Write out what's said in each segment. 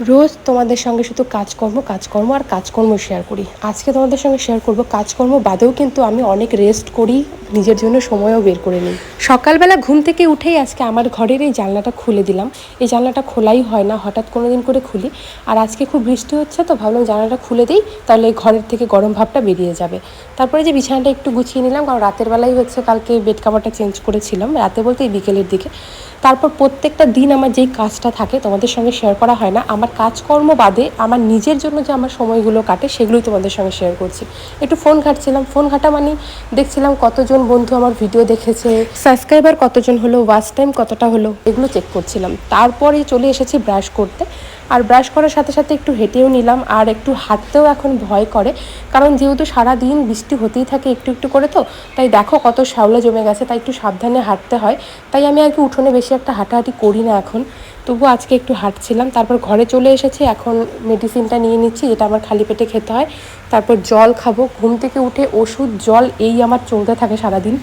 রোজ তোমাদের সঙ্গে শুধু কাজকর্ম কাজকর্ম আর কাজকর্ম শেয়ার করি। আজকে তোমাদের সঙ্গে শেয়ার করব কাজকর্ম, বাদেও কিন্তু আমি অনেক রেস্ট করি, নিজের জন্য সময়ও বের করে নিই। সকালবেলা ঘুম থেকে উঠেই আজকে আমার ঘরের এই জানলাটা খুলে দিলাম। এই জানলাটা খোলাই হয় না, হঠাৎ কোনো দিন করে খুলি। আর আজকে খুব বৃষ্টি হচ্ছে তো ভাবলাম জানলাটা খুলে দিই, তাহলে ঘরের থেকে গরম ভাবটা বেরিয়ে যাবে। তারপরে যে বিছানাটা একটু গুছিয়ে নিলাম, কারণ রাতের বেলায় হচ্ছে, কালকে বেড কাভারটা চেঞ্জ করেছিলাম, রাতে বলতে এই বিকেলের দিকে। তারপর প্রত্যেকটা দিন আমার যেই কাজটা থাকে, তোমাদের সঙ্গে শেয়ার করা হয় না আমার কাজকর্ম বাদে আমার নিজের জন্য যে আমার সময়গুলো কাটে, সেগুলোই তোমাদের সঙ্গে শেয়ার করছি। একটু ফোন ঘাটছিলাম। ফোন ঘাটা মানে দেখছিলাম কতজন বন্ধু আমার ভিডিও দেখেছে সাবস্ক্রাইবার কতজন হলো ওয়াচ টাইম কতটা হলো, এগুলো চেক করছিলাম। তারপরে চলে এসেছি ব্রাশ করতে। আর ব্রাশ করার সাথে সাথে একটু হেঁটেও নিলাম, আর একটু হাঁটতেও এখন ভয় করে, কারণ যেহেতু সারা দিন বৃষ্টি হতেই থাকে একটু একটু করে তো, তাই দেখো কত শ্যাওলা জমে গেছে, তাই একটু সাবধানে হাঁটতে হয়। তাই আমি আর কি উঠোনে বেশি একটা হাঁটাহাঁটি করি না এখন তবু আজকে একটু হাঁটছিলাম। তারপর ঘরে চলে এসেছি, এখন মেডিসিনটা নিয়ে নিচ্ছি, যেটা আমার খালি পেটে খেতে হয়। তারপর জল খাব, ঘুম থেকে উঠে ওষুধ, জল, এই আমার চলতে থাকে সারাদিন।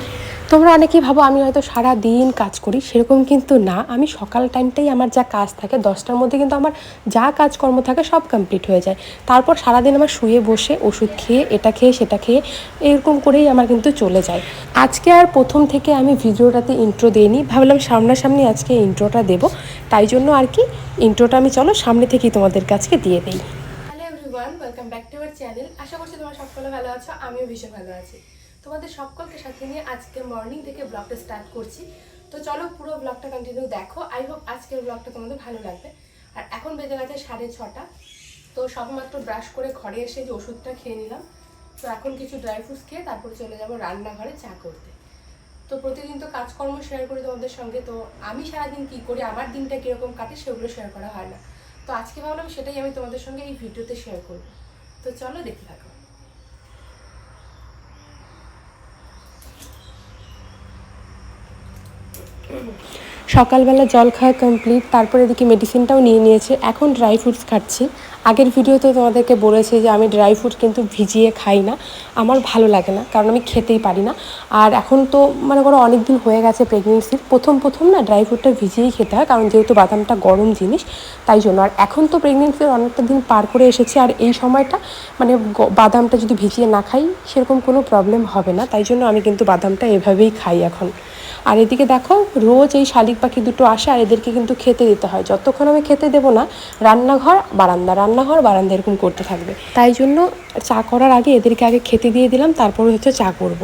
তোমরা অনেকেই ভাবো, আমি হয়তো সারা দিন কাজ করি, সেরকম কিন্তু না। আমি সকাল টাইমটাই আমার যা কাজ থাকে, দশটার মধ্যে কিন্তু আমার যা কাজকর্ম থাকে সব কমপ্লিট হয়ে যায়। তারপর সারাদিন আমার শুয়ে বসে ওষুধ খেয়ে, এটা খেয়ে, সেটা খেয়ে, এরকম করেই আমার কিন্তু চলে যায়। আজকে আর প্রথম থেকে আমি ভিডিওটাতে ইন্ট্রো দিইনি, ভাবলাম সামনাসামনি আজকে ইন্ট্রোটা দেবো। তাই জন্য আর কি ইন্ট্রোটা আমি চলো সামনে থেকেই তোমাদের কাছে দিয়ে দিই। Hello everyone welcome back to our channel আশা করছি তোমরা সকলে ভালো আছো, আমিও ভীষণ ভালো আছি। তোমাদের সকলকে সাথে নিয়ে আজকে মর্নিং থেকে ব্লগটা স্টার্ট করছি। তো চলো পুরো ব্লগটা কন্টিনিউ দেখো। আই হোপ আজকের ব্লগটা তোমাদের ভালো লাগবে। আর এখন বেজে গেছে সাড়ে ছটা। তো সবেমাত্র ব্রাশ করে ঘরে এসে যে ওষুধটা খেয়ে নিলাম। তো এখন কিছু ড্রাই ফ্রুটস খেয়ে তারপর চলে যাব রান্নাঘরে চা করতে। তো প্রতিদিন তো কাজকর্ম শেয়ার করি তোমাদের সঙ্গে। তো আমি সারাদিন কী করি, আমার দিনটা কীরকম কাটে সেগুলো শেয়ার করা হয় না। তো আজকে ভাবলাম সেটাই আমি তোমাদের সঙ্গে এই ভিডিওতে শেয়ার করব। তো চলো দেখতে থাকো। সকালবেলা জল খাওয়া কমপ্লিট তারপরে এদিকে মেডিসিনটাও নিয়ে নিয়েছে। এখন ড্রাই ফ্রুটস খাচ্ছি। আগের ভিডিওতে তোমাদেরকে বলেছি যে আমি ড্রাই ফ্রুট কিন্তু ভিজিয়ে খাই না। আমার ভালো লাগে না, কারণ আমি খেতেই পারি না। আর এখন তো মনে করো অনেক দিন হয়ে গেছে প্রেগনেন্সির প্রথম প্রথম না ড্রাই ফ্রুটটা ভিজিয়েই খেতে হয়, কারণ যেহেতু বাদামটা গরম জিনিস, তাই জন্য। আর এখন তো প্রেগনেন্সির অনেকটা দিন পার করে এসেছি, আর এই সময়টা মানে বাদামটা যদি ভিজিয়ে না খাই, সেরকম কোনো প্রবলেম হবে না। তাই জন্য আমি কিন্তু বাদামটা এভাবেই খাই এখন। আর এদিকে দেখো, রোজ এই শালিক পাখি দুটো আসে, আর এদেরকে কিন্তু খেতে দিতে হয়। যতক্ষণ আমি খেতে দেবো না, রান্নাঘর, বারান্দা। রান্নাঘর বারান্দা এরকম করতে থাকবে তাই জন্য চা করার আগে এদেরকে আগে খেতে দিয়ে দিলাম তারপরে হচ্ছে চা করব।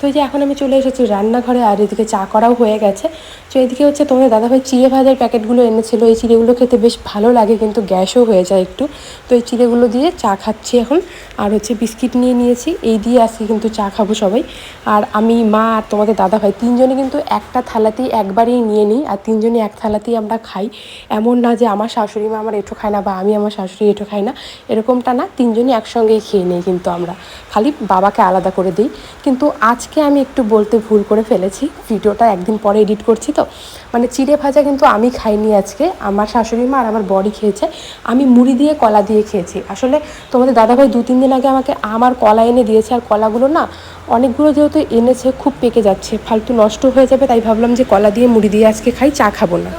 তো এই যে এখন আমি চলে এসেছি রান্নাঘরে আর এদিকে চা করাও হয়ে গেছে। তো এদিকে হচ্ছে তোমাদের দাদাভাই চিড়ে ভাজার প্যাকেটগুলো এনেছিল। এই চিড়েগুলো খেতে বেশ ভালো লাগে, কিন্তু গ্যাসও হয়ে যায় একটু। তো এই চিড়েগুলো দিয়ে চা খাচ্ছি এখন। আর হচ্ছে বিস্কিট নিয়ে নিয়েছি। এই দিয়ে আজকে কিন্তু চা খাব সবাই। আর আমি, মা আর তোমাদের দাদাভাই তিনজনে কিন্তু একটা থালাতেই একবারেই নিয়ে নিই। আর তিনজনে এক থালাতেই আমরা খাই। এমন না যে আমার শাশুড়ি মা আমার এঁটো খায় না বা আমি আমার শাশুড়ি এঁটো খাই না। এরকমটা না তিনজনই একসঙ্গেই খেয়ে নিই কিন্তু আমরা। খালি বাবাকে আলাদা করে দিই। কিন্তু আজকে আমি একটু বলতে ভুল করে ফেলেছি। ভিডিওটা একদিন পরে এডিট করছি তো। মানে চিড়ে ভাজা কিন্তু আমি খাইনি আজকে। আমার শাশুড়ি মা আর আমার বড়ি খেয়েছে। আমি মুড়ি দিয়ে কলা দিয়ে খেয়েছি। আসলে তোমাদের দাদাভাই দু তিন দিন আগে আমাকে আমার কলা এনে দিয়েছে। আর কলাগুলো না অনেকগুলো যেহেতু এনেছে, খুব পেকে যাচ্ছে। ফালতু নষ্ট হয়ে যাবে, তাই ভাবলাম যে কলা দিয়ে মুড়ি দিয়ে আজকে খাই, চা খাব না।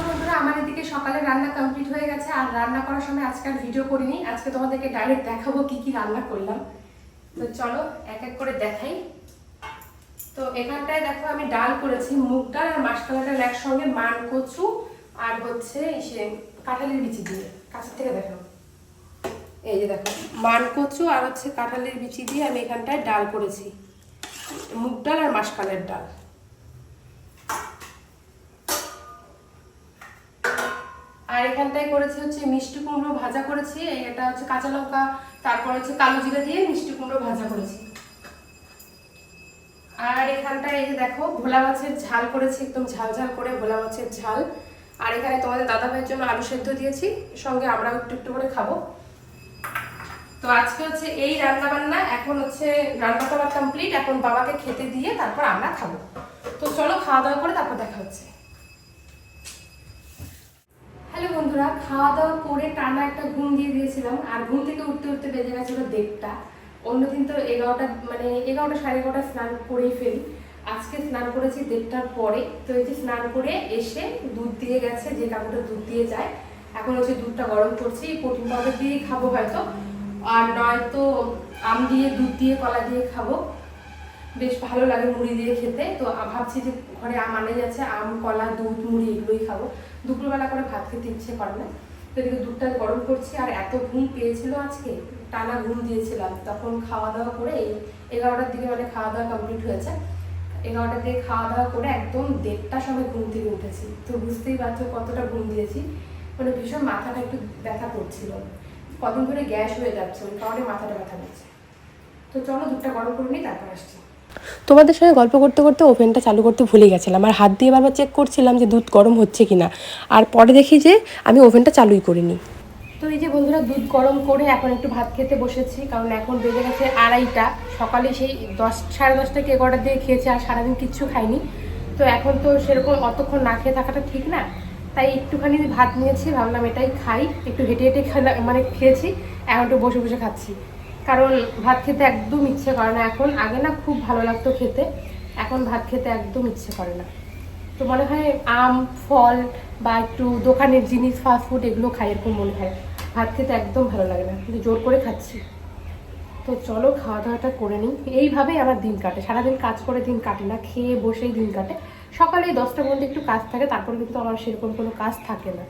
রান্না করার সময় আজকে আর ভিডিও করিনি। আজকে তোমাদেরকে ডাইরেক্ট দেখাবো কি কি রান্না করলাম। তো চলো, এক এক করে দেখাই। তো এখানটায় দেখো আমি ডাল করেছি, মুগ ডাল আর মাসকলা ডাল একসঙ্গে মান কচু আর হচ্ছে সে কাঁঠালের বিচি দিয়ে, কাছের থেকে দেখো। এই যে দেখো, মান কচু আর হচ্ছে কাঁঠালের বিচি দিয়ে আমি এখানটায় ডাল করেছি, মুগ ডাল আর মাসকালের ডাল। আর এখানটায় করেছি হচ্ছে মিষ্টি কুমড়ো ভাজা করেছি এটা হচ্ছে কাঁচা লঙ্কা, তারপর হচ্ছে কালো জিরা দিয়ে মিষ্টি কুমড়ো ভাজা করেছি আর এখানটায় এই যে দেখো, ভোলা মাছের ঝাল করেছি, একদম ঝাল ঝাল করে ভোলা মাছের ঝাল। আর এখানে তোমাদের দাদা ভাইয়ের জন্য আলু সেদ্ধ দিয়েছি সঙ্গে আমরাও একটু একটু করে খাব। তো আজকে হচ্ছে এই রান্না বান্না এখন হচ্ছে রান্না করা কমপ্লিট এখন বাবাকে খেতে দিয়ে তারপর আমরা খাব। তো চলো, খাওয়া দাওয়া করে তারপর দেখা হচ্ছে। হ্যালো বন্ধুরা, খাওয়া দাওয়া করে টানা একটা ঘুম দিয়ে দিয়েছিলাম, আর ঘুম থেকে উঠতে উঠতে বেজে গেছিল দেড়টা। অন্যদিন তো এগারোটা মানে এগারোটা সাড়ে এগারোটা স্নান করেই ফেলি। আজকে স্নান করেছি দেড়টার পরে। তো এই যে স্নান করে এসে দুধ দিয়ে গেছে, যে কাকুটা দুধ দিয়ে যায়। এখন হচ্ছে দুধটা গরম করছি প্রোটিন পাউডার দিয়েই খাব হয়তো। আর নয়তো আম দিয়ে, দুধ দিয়ে, কলা দিয়ে খাব। বেশ ভালো লাগে মুড়ি দিয়ে খেতে। তো ভাবছি যে ঘরে আম আনে যাচ্ছে আম, কলা, দুধ, মুড়ি এগুলোই খাব। দুপুরবেলা করে ভাত খেতে ইচ্ছে করে না। তো এদিকে দুধটা গরম করছি, আর এত ঘুম পেয়েছিল আজকে, টানা ঘুম দিয়েছিলাম। তখন খাওয়া দাওয়া করে এই এগারোটার দিকে মানে খাওয়া দাওয়া কমপ্লিট হয়েছে। এগারোটার দিকে খাওয়া দাওয়া করে একদম দেড়টার সময় ঘুম থেকে উঠেছি। তো বুঝতেই পারছ কতটা ঘুম দিয়েছি। মানে ভীষণ মাথাটা একটু ব্যথা করছিল। কদিন ধরে গ্যাস হয়ে যাচ্ছে, ওই কারণে মাথাটা ব্যথা করছে। তো চলো দুধটা গরম করে নিই, তারপর আসছি। তোমাদের সঙ্গে গল্প করতে করতে ওভেনটা চালু করতে ভুলে গেছিলাম। আর হাত দিয়ে বারবার চেক করছিলাম যে দুধ গরম হচ্ছে কিনা। আর পরে দেখি যে আমি ওভেনটা চালুই করিনি। তো এই যে বন্ধুরা দুধ গরম করে এখন একটু ভাত খেতে বসেছি, কারণ এখন বেজে গেছে আড়াইটা। সকালে সেই দশ, সাড়ে দশটা কি এগারোটার দিকে খেয়েছি আর সারাদিন কিচ্ছু খাইনি। তো এখন তো সেরকম অতক্ষণ না খেয়ে থাকাটা ঠিক না, তাই একটুখানি ভাত নিয়েছি, ভাবলাম এটাই খাই। একটু হেঁটে হেঁটে খেলা মানে খেয়েছি, এখন একটু বসে বসে খাচ্ছি। কারণ ভাত খেতে একদম ইচ্ছে করে না, এখন আগে না খুব ভালো লাগতো খেতে, এখন ভাত খেতে একদম ইচ্ছে করে না। তো মনে হয় আম, ফল বা একটু দোকানের জিনিস ফাস্ট ফুড এগুলো খাই, এরকম মনে হয়। ভাত খেতে একদম ভালো লাগে না, কিন্তু জোর করে খাচ্ছি। তো চলো খাওয়া দাওয়াটা করে নিই। এইভাবেই আমার দিন কাটে। সারাদিন কাজ করে দিন কাটে না, খেয়ে বসেই দিন কাটে। সকালে এই দশটা পর্যন্ত একটু কাজ থাকে, তারপর কিন্তু আমার সেরকম কোনো কাজ থাকে না।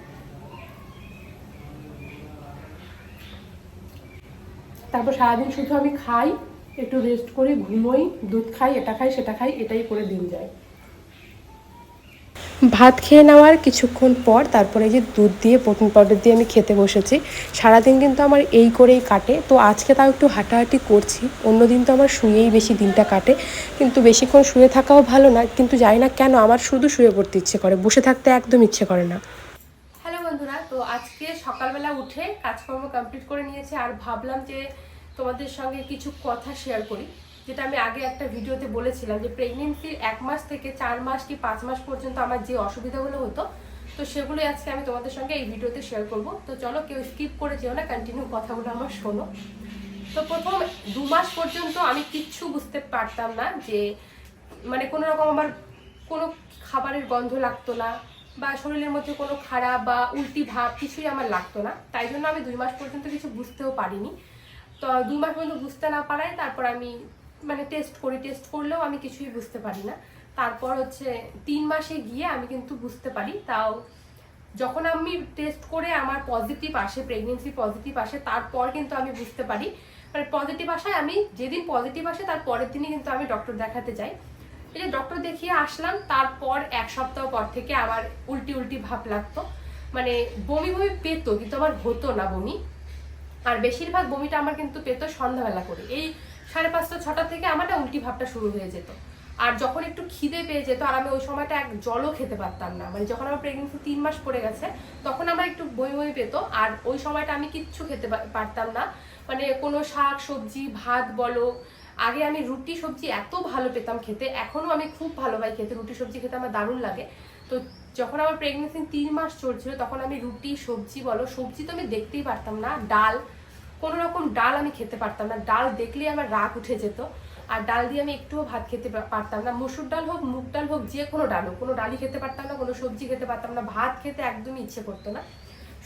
তারপর সারাদিন শুধু আমি খাই, একটু রেস্ট করি, ঘুমোই, দুধ খাই, এটা খাই, সেটা খাই, এটাই করে দিন যায়। ভাত খেয়ে নেওয়ার কিছুক্ষণ পর তারপরে যে দুধ দিয়ে, প্রোটিন পাউডার দিয়ে আমি খেতে বসেছি। সারাদিন কিন্তু আমার এই করেই কাটে। তো আজকে তাও একটু হাঁটাহাঁটি করছি। অন্যদিন তো আমার শুয়েই বেশি দিনটা কাটে। কিন্তু বেশিক্ষণ শুয়ে থাকাও ভালো না। কিন্তু জানি না কেন আমার শুধু শুয়ে পড়তে ইচ্ছে করে। বসে থাকতে একদম ইচ্ছে করে না। হ্যালো বন্ধুরা, তো আজকে সকালবেলা উঠে কাজকর্ম কমপ্লিট করে নিয়েছে। আর ভাবলাম যে তোমাদের সঙ্গে কিছু কথা শেয়ার করি। যেটা আমি আগে একটা ভিডিওতে বলেছিলাম যে প্রেগনেন্সির এক মাস থেকে চার মাস কি পাঁচ মাস পর্যন্ত আমার যে অসুবিধাগুলো হতো, তো সেগুলোই আজকে আমি তোমাদের সঙ্গে এই ভিডিওতে শেয়ার করব। তো চলো কেউ স্কিপ করে যেও না কন্টিনিউ কথাগুলো আমার শোনো। তো প্রথম দু মাস পর্যন্ত আমি কিচ্ছু বুঝতে পারতাম না যে মানে কোনো রকম আমার কোনো খাবারের গন্ধ লাগতো না বা শরীরের মধ্যে কোনো খারাপ বা উল্টি ভাব কিছুই আমার লাগতো না। তাই জন্য আমি দুই মাস পর্যন্ত কিছু বুঝতেও পারিনি। তো দুই মাস পর্যন্ত বুঝতে না পারায় তারপর আমি মানে টেস্ট করি টেস্ট করলেও আমি কিছুই বুঝতে পারি না। তারপর হচ্ছে তিন মাসে গিয়ে আমি কিন্তু বুঝতে পারি, তাও যখন আমি টেস্ট করে আমার পজিটিভ আসে প্রেগনেন্সি পজিটিভ আসে, তারপর কিন্তু আমি বুঝতে পারি। মানে পজিটিভ আসায় আমি যেদিন পজিটিভ আসে, তার পরের দিনই কিন্তু আমি ডক্টর দেখাতে যাই। যে ডক্টর দেখিয়ে আসলাম, তারপর এক সপ্তাহ পর থেকে আমার উল্টি উল্টি ভাব লাগতো। মানে বমি বমি পেতো, কিন্তু আমার হতো না বমি। আর বেশিরভাগ বমিটা আমার কিন্তু পেতো সন্ধ্যাবেলা করে। এই সাড়ে পাঁচটা ছটা থেকে আমার না উল্টি ভাবটা শুরু হয়ে যেত। আর যখন একটু খিদে পেয়ে যেত, আর আমি ওই সময়টা এক জলও খেতে পারতাম না। মানে যখন আমার প্রেগনেন্সি তিন মাস পড়ে গেছে, তখন আমার একটু বই বই পেতো। আর ওই সময়টা আমি কিচ্ছু খেতে পারতাম না। মানে কোনো শাক, সবজি, ভাত বলো, আগে আমি রুটি, সবজি এত ভালো পেতাম খেতে। এখনও আমি খুব ভালো পাই খেতে। রুটি, সবজি খেতে আমার দারুণ লাগে। তো যখন আমার প্রেগনেন্সি তিন মাস চলছিল, তখন আমি রুটি, সবজি বলো, সবজি তো আমি দেখতেই পারতাম না। ডাল কোনো রকম ডাল আমি খেতে পারতাম না। ডাল দেখলেই আমার রাগ উঠে যেত। আর ডাল দিয়ে আমি একটুও ভাত খেতে পারতাম না। মসুর ডাল হোক, মুগ ডাল হোক, যে কোনো ডাল হোক, কোনো ডালই খেতে পারতাম না, কোনো সবজি খেতে পারতাম না। ভাত খেতে একদমই ইচ্ছে করতো না।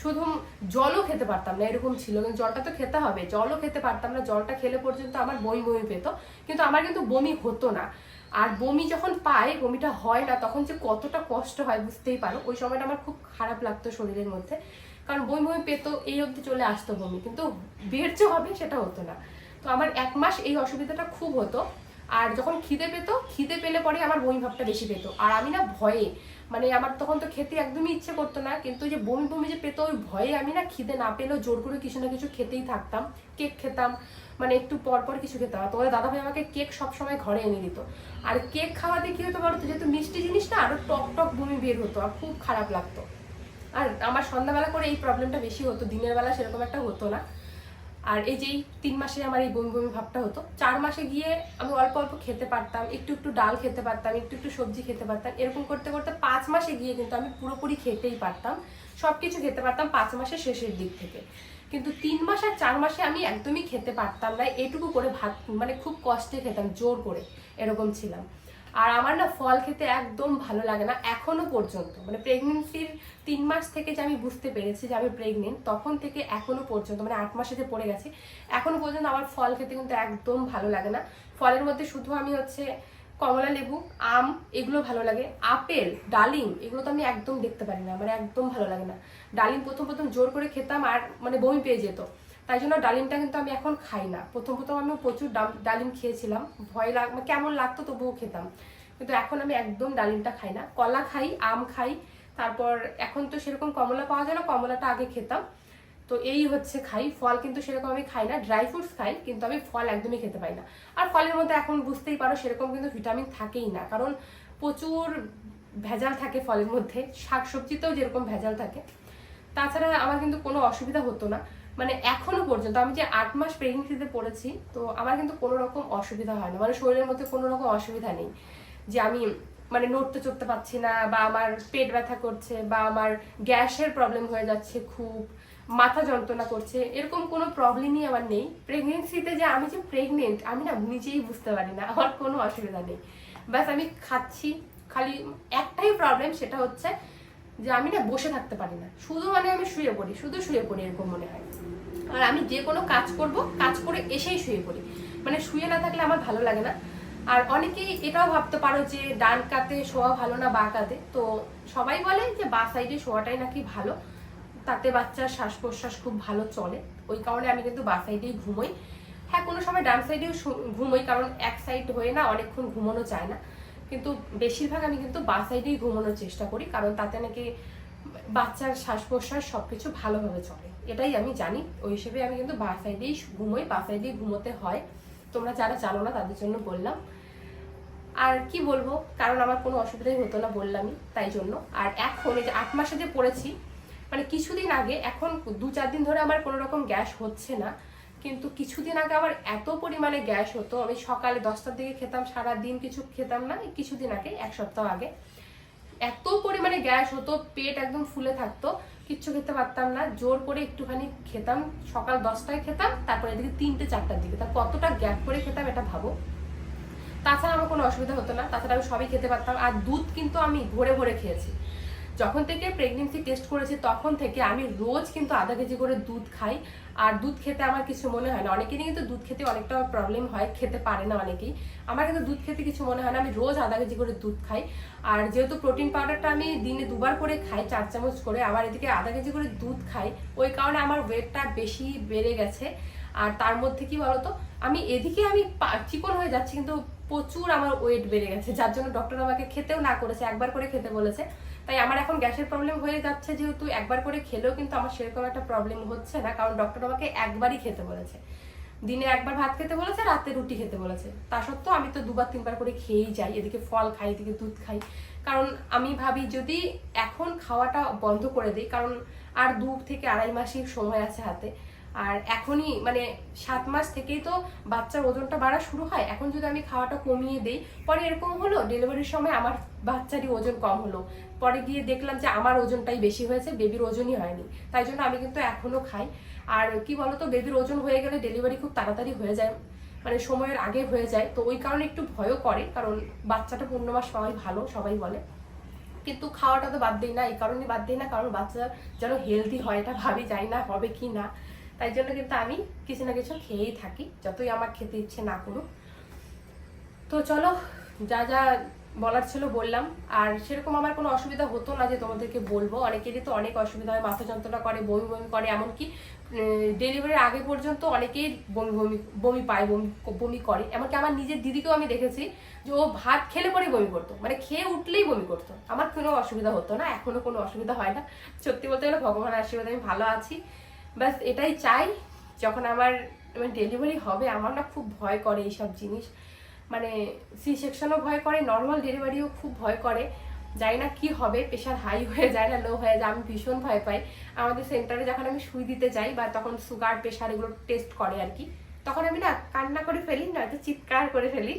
শুধু জলও খেতে পারতাম না, এরকম ছিল। কিন্তু জলটা তো খেতে হবে, জলও খেতে পারতাম না। জলটা খেলে পর্যন্ত আমার বমি বমি পেত। কিন্তু আমার কিন্তু বমি হতো না। আর বমি যখন পাই বমিটা হয় না, তখন যে কতটা কষ্ট হয় বুঝতেই পারো। ওই সময়টা আমার খুব খারাপ লাগতো শরীরের মধ্যে। কারণ বই বই পেতো, এই অবধি চলে আসতো বমি। কিন্তু বের যে হবে সেটা হতো না। তো আমার এক মাস এই অসুবিধাটা খুব হতো। আর যখন খিদে পেতো, খিদে পেলে পরে আমার বমি ভাবটা বেশি পেতো। আর আমি না ভয়ে মানে আমার তখন তো খেতে একদমই ইচ্ছে করতো না, কিন্তু যে বমি বমি যে পেতো, ওই ভয়ে আমি না খিদে না পেলেও জোর করে কিছু না কিছু খেতেই থাকতাম। কেক খেতাম মানে একটু পর পর কিছু খেতাম। আর তোমাদের দাদাভাই আমাকে কেক সবসময় ঘরে এনে দিত। আর কেক খাওয়াতে কি হতো বলো তো, যেহেতু মিষ্টি জিনিসটা আরও টক টক বমি বের হতো, আর খুব খারাপ লাগতো। আর আমার সন্ধ্যাবেলা করে এই প্রবলেমটা বেশি হতো, দিনের বেলা সেরকম একটা হতো না। আর এই যেই তিন মাসে আমার এই বমি বমি ভাবটা হতো, চার মাসে গিয়ে আমি অল্প অল্প খেতে পারতাম, একটু একটু ডাল খেতে পারতাম, একটু একটু সবজি খেতে পারতাম, এরকম করতে করতে পাঁচ মাসে গিয়ে কিন্তু আমি পুরোপুরি খেতেই পারতাম সব কিছু খেতে পারতাম পাঁচ মাসের শেষের দিক থেকে। কিন্তু তিন মাস আর চার মাসে আমি একদমই খেতে পারতাম না, এটুকু করে ভাত মানে খুব কষ্টে খেতাম, জোর করে, এরকম ছিলাম। আর আমার না ফল খেতে একদম ভালো লাগে না, এখনও পর্যন্ত। মানে প্রেগনেন্সির তিন মাস থেকে যে আমি বুঝতে পেরেছি যে আমি প্রেগনেন্ট তখন থেকে এখনও পর্যন্ত মানে আট মাসে যে পড়ে গেছে, এখনও পর্যন্ত আমার ফল খেতে কিন্তু একদম ভালো লাগে না। ফলের মধ্যে শুধু আমি হচ্ছে কমলা লেবু, আম, এগুলো ভালো লাগে। আপেল, ডালিম, এগুলো তো আমি একদম দেখতে পারি না মানে একদম ভালো লাগে না। ডালিম প্রথম প্রথম জোর করে খেতাম আর মানে বমি পেয়ে যেত। তাই জন্য ডালিমটা কিন্তু আমি এখন খাই না। প্রথম প্রথম আমি প্রচুর ডালিম খেয়েছিলাম। ভয় লাগ মানে কেমন লাগতো তবুও খেতাম। কিন্তু এখন আমি একদম ডালিমটা খাই না। কলা খাই, আম খাই, তারপর এখন তো সেরকম কমলা পাওয়া যায় না, কমলাটা আগে খেতাম। তো এই হচ্ছে খাই। ফল কিন্তু সেরকম আমি খাই না। ড্রাই ফ্রুটস খাই, কিন্তু আমি ফল একদমই খেতে পাই না। আর ফলের মধ্যে এখন বুঝতেই পারো সেরকম কিন্তু ভিটামিন থাকেই না। কারণ প্রচুর ভেজাল থাকে ফলের মধ্যে। শাকসবজিতেও যেরকম ভেজাল থাকে। তাছাড়া আমার কিন্তু কোনো অসুবিধা হতো না। মানে এখনও পর্যন্ত, আমি যে আট মাস প্রেগনেন্সিতে পড়েছি, তো আমার কিন্তু কোনো রকম অসুবিধা হয় না। মানে শরীরের মধ্যে কোনো রকম অসুবিধা নেই যে আমি মানে নড়তে চড়তে পারছি না, বা আমার পেট ব্যথা করছে, বা আমার গ্যাসের প্রবলেম হয়ে যাচ্ছে খুব, মাথা যন্ত্রণা করছে, এরকম কোনো প্রবলেমই আমার নেই। প্রেগনেন্সিতে যে আমি যে প্রেগনেন্ট আমি না নিজেই বুঝতে পারি না, আমার কোনো অসুবিধা নেই। ব্যাস আমি খাচ্ছি, খালি একটাই প্রবলেম সেটা হচ্ছে যে আমি না বসে থাকতে পারি না। শুধু মানে আমি শুয়ে পড়ি, শুধু শুয়ে পড়ি এরকম মনে হয়। আর আমি যে কোনো কাজ করব, কাজ করে এসেই শুয়ে পড়ি। মানে শুয়ে না থাকলে আমার ভালো লাগে না। আর অনেকেই এটাও ভাবতে পারো যে ডান কাতে শোয়া ভালো না বা কাতে। তো সবাই বলে যে বা সাইডে শোয়াটাই নাকি ভালো। তাতে বাচ্চার শ্বাস প্রশ্বাস খুব ভালো চলে। ওই কারণে আমি কিন্তু বা সাইডেই ঘুমোই। হ্যাঁ কোনো সময় ডান সাইডেও ঘুমোই, কারণ এক সাইড হয়ে না অনেকক্ষণ ঘুমানো যায় না। কিন্তু বেশিরভাগ আমি কিন্তু বা সাইডেই ঘুমানোর চেষ্টা করি, কারণ তাতে নাকি বাচ্চার শ্বাস প্রশ্বাস সবকিছু ভালোভাবে চলে। এটাই আমি জানি। ওই হিসেবে আমি কিন্তু বা সাইডেই ঘুমোই, বা সাইডেই ঘুমোতে হয়। তোমরা যারা জানো না, তাদের জন্য বললাম। আর কি বলব, কারণ আমার কোনো অসুবিধাই হতো না বললামই, তাই জন্য। আর এখন এই যে আট মাসে যে পড়েছি মানে কিছুদিন আগে, এখন দু চার দিন ধরে আমার কোনো রকম গ্যাস হচ্ছে না। কিন্তু কিছুদিন আগে আমার এত পরিমাণে গ্যাস হতো, আমি সকালে দশটার দিকে খেতাম সারা দিন কিছু খেতাম না কিছুদিন আগে, এক সপ্তাহ আগে। এত পরিমাণে গ্যাস হতো, পেট একদম ফুলে থাকতো। কিচ্ছু খেতে পারতাম না, জোর করে একটুখানি খেতাম, সকাল দশটায় খেতাম, তারপরে এদিকে তিনটে, চারটার দিকে। তা কতটা গ্যাপ করে খেতাম এটা ভাবো? তাছাড়া আমার কোনো অসুবিধা হতো না, তাছাড়া আমি সবই খেতে পারতাম। আর দুধ কিন্তু আমি ভরে ভরে খেয়েছি। যখন থেকে প্রেগনেন্সি টেস্ট করেছি, তখন থেকে আমি রোজ কিন্তু আধা কেজি করে দুধ খাই। আর দুধ খেতে আমার কিছু মনে হয় না। অনেকেরই কিন্তু দুধ খেতে অনেকটা প্রবলেম হয়, খেতে পারে না অনেকেই। আমার কিন্তু দুধ খেতে কিছু মনে হয় না, আমি রোজ আধা কেজি করে দুধ খাই। আর যেহেতু প্রোটিন পাউডারটা আমি দিনে দুবার করে খাই, চার চামচ করে, আবার এদিকে আধা কেজি করে দুধ খাই, ওই কারণে আমার ওয়েটটা বেশি বেড়ে গেছে। আর তার মধ্যে কি বলতো? আমি এদিকে আমি চিকন হয়ে যাচ্ছি, কিন্তু প্রচুর আমার ওয়েট বেড়ে গেছে। যার জন্য ডক্টর আমাকে খেতেও না করেছে, একবার করে খেতে বলেছে। তাই আমার এখন গ্যাসের প্রবলেম হয়ে যাচ্ছে যেহেতু একবার করে খেলেও কিন্তু আমার সেরকম একটা প্রবলেম হচ্ছে না, কারণ ডক্টর আমাকে একবারই খেতে বলেছে। দিনে একবার ভাত খেতে বলেছে, রাতে রুটি খেতে বলেছে। তা সত্ত্বেও আমি তো দুবার তিনবার করে খেয়েই যাই, এদিকে ফল খাই, এদিকে দুধ খাই। কারণ আমি ভাবি যদি এখন খাওয়াটা বন্ধ করে দিই, কারণ আর দু থেকে আড়াই মাসের সময় আছে হাতে। আর এখনই মানে সাত মাস থেকেই তো বাচ্চার ওজনটা বাড়া শুরু হয়, এখন যদি আমি খাওয়াটা কমিয়ে দেই, পরে এরকম হলো ডেলিভারির সময় আমার বাচ্চারই ওজন কম হলো। পরে গিয়ে দেখলাম যে আমার ওজনটাই বেশি হয়েছে বেবির ওজনই হয়নি। তাই জন্য আমি কিন্তু এখনও খাই। আর কি বলতো বেবির ওজন হয়ে গেলে ডেলিভারি খুব তাড়াতাড়ি হয়ে যায় মানে সময়ের আগে হয়ে যায়। তো ওই কারণে একটু ভয়ও করে, কারণ বাচ্চাটা পূর্ণ মাস পাওয়াই ভালো, সবাই বলে। কিন্তু খাওয়াটা তো বাদ দিই না, এই কারণে বাদ দিই না, কারণ বাচ্চা যেন হেলদি হয়, এটা ভাবি যাই না হবে কি না। তাই জন্য কিন্তু আমি কিছু না কিছু খেয়েই থাকি, যতই আমার খেতে ইচ্ছে না করুক। তো চলো, যা যা বলার ছিল, বললাম। আর সেরকম আমার কোনো অসুবিধা হতো না যে তোমাদেরকে বলব। অনেকেরই তো অনেক অসুবিধা হয়, মাথা যন্ত্রণা করে, বমি বমি করে। এমনকি ডেলিভারির আগে পর্যন্ত অনেকেই বমি বমি বমি পায়, বমি বমি করে। এমনকি আমার নিজের দিদিকেও আমি দেখেছি যে ও ভাত খেলে পরে বমি করতো। মানে খেয়ে উঠলেই বমি করতো। আমার কোনো অসুবিধা হতো না, এখনও কোনো অসুবিধা হয় না। সত্যি বলতে গেলে ভগবানের আশীর্বাদে আমি ভালো আছি। ব্যাস, এটাই চাই। যখন আমার ডেলিভারি হবে, আমার না খুব ভয় করে এইসব জিনিস। মানে সি সেকশনও ভয় করে নর্মাল ডেলিভারিও খুব ভয় করে। জানি না কি হবে প্রেশার হাই হয়ে যায় না লো হয়ে যায়, আমি ভীষণ ভয় পাই। আমাদের সেন্টারে যখন আমি সুই দিতে যাই বা তখন সুগার প্রেশার এগুলো টেস্ট করে আর কি, তখন আমি না কান্না করে ফেলি নয়তো চিৎকার করে ফেলি।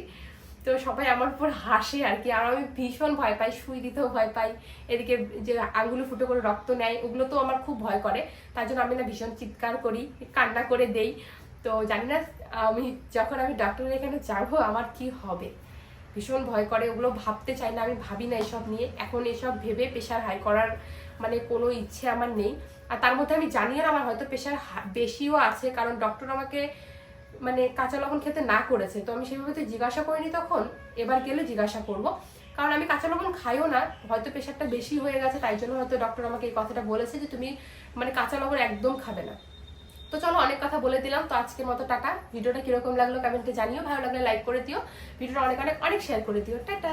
তো সবাই আমার উপর হাসে আর কি, আর আমি ভীষণ ভয় পাই সুই দিতেও ভয় পাই। এদিকে যে আঙুলে ফুটো করে রক্ত নেয়, ওগুলো তো আমার খুব ভয় করে। তার জন্য আমি না ভীষণ চিৎকার করি, কান্না করে দেই। তো জানি না আমি যখন আমি ডাক্তারের এখানে যাব, আমার কি হবে? ভীষণ ভয় করে, ওগুলো ভাবতে চাই না, আমি ভাবি না এসব নিয়ে। এখন এসব ভেবে প্রেশার হাই করার মানে কোনো ইচ্ছে আমার নেই। আর তার মধ্যে আমি জানি না, আমার হয়তো প্রেশার বেশিও আছে, কারণ ডক্টর আমাকে মানে কাঁচা লবণ খেতে না করেছে। তো আমি সেভাবে তো জিজ্ঞাসা করিনি তখন, এবার গেলে জিজ্ঞাসা করব। কারণ আমি কাঁচা লবণ খাইও না, হয়তো প্রেশারটা বেশি হয়ে গেছে, তাই জন্য হয়তো ডক্টর আমাকে এই কথাটা বলেছে যে তুমি মানে কাঁচা লবণ একদম খাবে না। তো চলো অনেক কথা বলে দিলাম। তো আজকের মতো টাটা। ভিডিওটা কীরকম লাগল কমেন্টে জানিও। ভালো লাগলে লাইক করে দিও। ভিডিওটা অনেক অনেক অনেক শেয়ার করে দিও। টাটা!